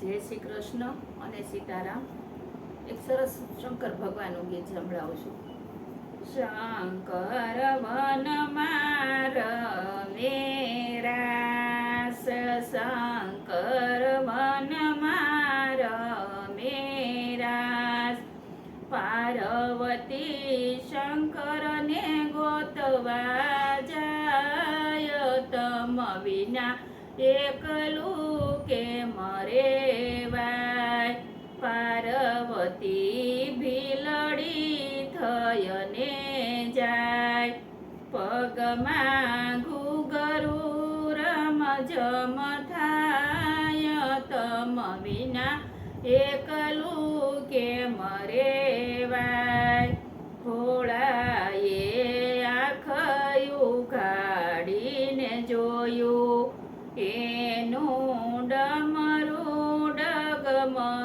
જય શ્રી કૃષ્ણ અને સીતારામ. એક સરસ શંકર ભગવાનનું ગીત સંભળાવું છું. શંકર વન માર મેરાસ શંકર વન માર મેરાસ પાર્વતી શંકરને ગોતવા જાય, તમ વિના એકલું કે મરે વાય પાર્વતી ભીલડી થયને જાય પગમાં ઘુઘરું રમઝમ થાય તમ વિના એકલું કે મરે વાય ભોળાએ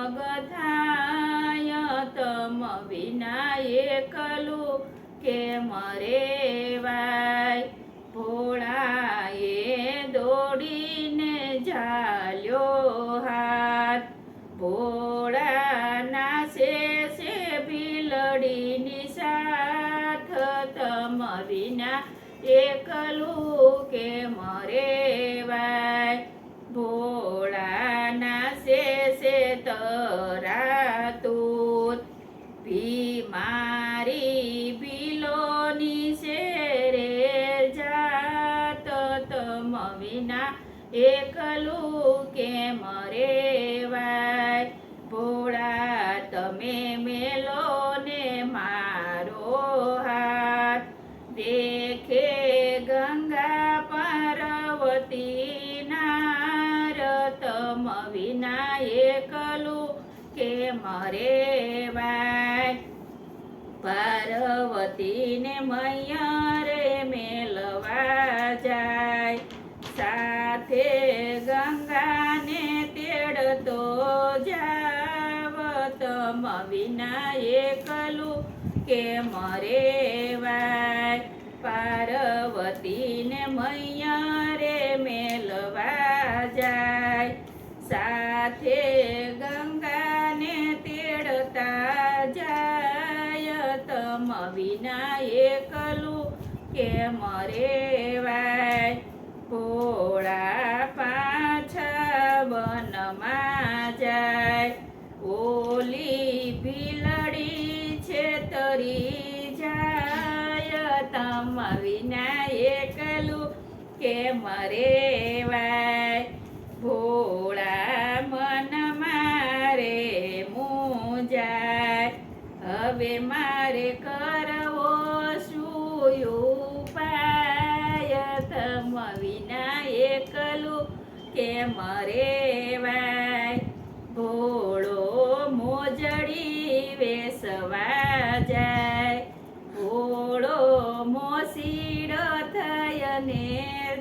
ડગમગ થાય તમ વિના એકલું કે મરે વાય ભોળાએ દોડીને ઝાલ્યો હાથ. ભોળાના વિના એકલું મરે વાય ભોળા, તમે મેલો ને મારો હાથ. દેખે ગંગા પાર્વતી નાર તમ વિના એકલું કે મરે વાય મૈયા મૈયરે મેલવા જાય. સાથે ગંગાને તેડતો જાવત વિના એકલું કે મરે વાય? પાર્વતીને મૈયરે મેલવા જાય. સાથે ગંગાને તેડતા જાય તમ વિના એકલું કે મરે વાય? ભોળા પાછા વનમાં જાય. ઓલી ભીલડી છે તરી જાય. તમ વિના એકલું કે મરે વિના એકલું કે મરે વાય ભોળો મોજડી વેસવા જાય. ભોળો થાય થયને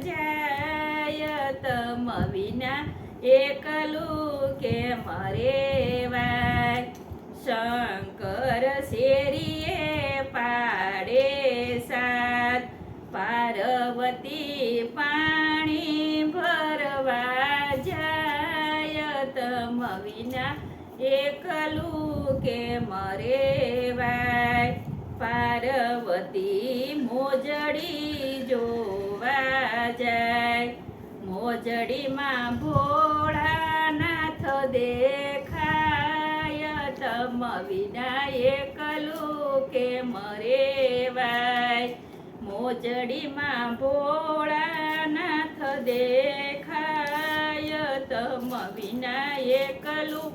જાય. તમ વિના એકલું કે મરે વાય શંકર શેરીએ વિના એકલું કે મરે વાય પાર્વતી મોજડી જોવા જાય. મોજડીમાં ભોળાનાથ દેખાય. તમ વિના એકલું કે મરે વાય મોજડીમાં ભોળાનાથ દેખાય વિના એકલું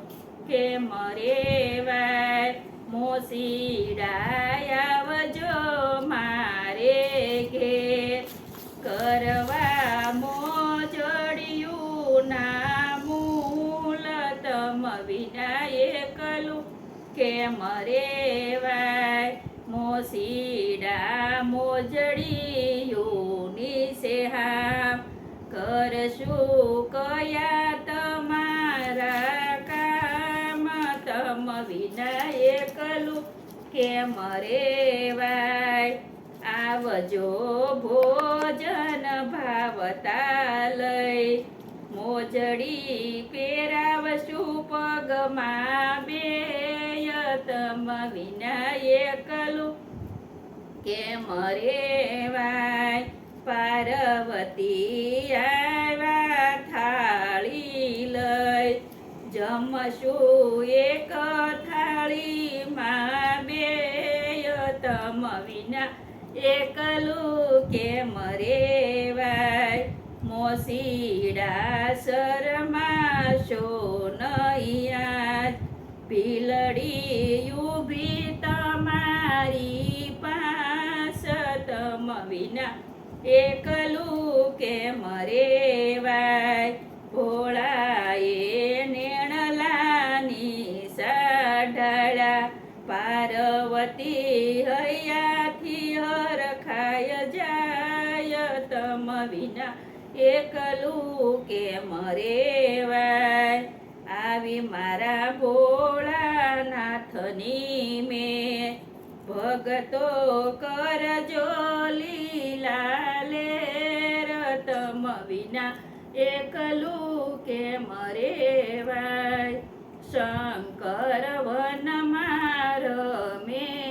વાય મોસીડાયાવજો મારે ઘે કરવા મોજડિયું ના મૂલ તમ વિના એકલું મરે વાય મોસીડા મોજડિયુની સેહા કરશું કયા કે મરે વાય આવજો ભોજન ભાવતા લઈ. મોજડી પહેરાવશું પગમાં બે બેયતમ વિના એકલું કેમ રેવાય પાર્વતી આવ્યા થાળી લઈ. જમશું એક થાળીમાં બેયતમ વિના એકલું કેમ રેવાય? મોસીડા શરમા નૈયા પીલડી ઊભી તમારી પાસ તમ વિના એકલું કેમ રેવાય હરખાય જાય તમ વિના એકલું કે મરેવાય આવી મારા ભોળાનાથની મેં ભગતો કરજો લીલા લેર તમ વિના એકલું કે મરેવાય શંકર વનમાં રમેરાસ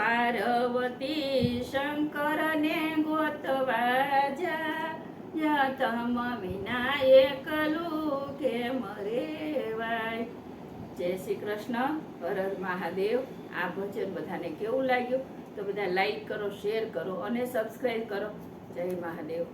પાર્વતી શંકરને ગોતવા જા તમ વિના એકલું કે મરેવાય જય શ્રી કૃષ્ણ, હર મહાદેવ. આ ભજન બધાને કેવું લાગ્યું? તો બધા લાઈક કરો શેર કરો અને સબસ્ક્રાઈબ કરો. જય મહાદેવ.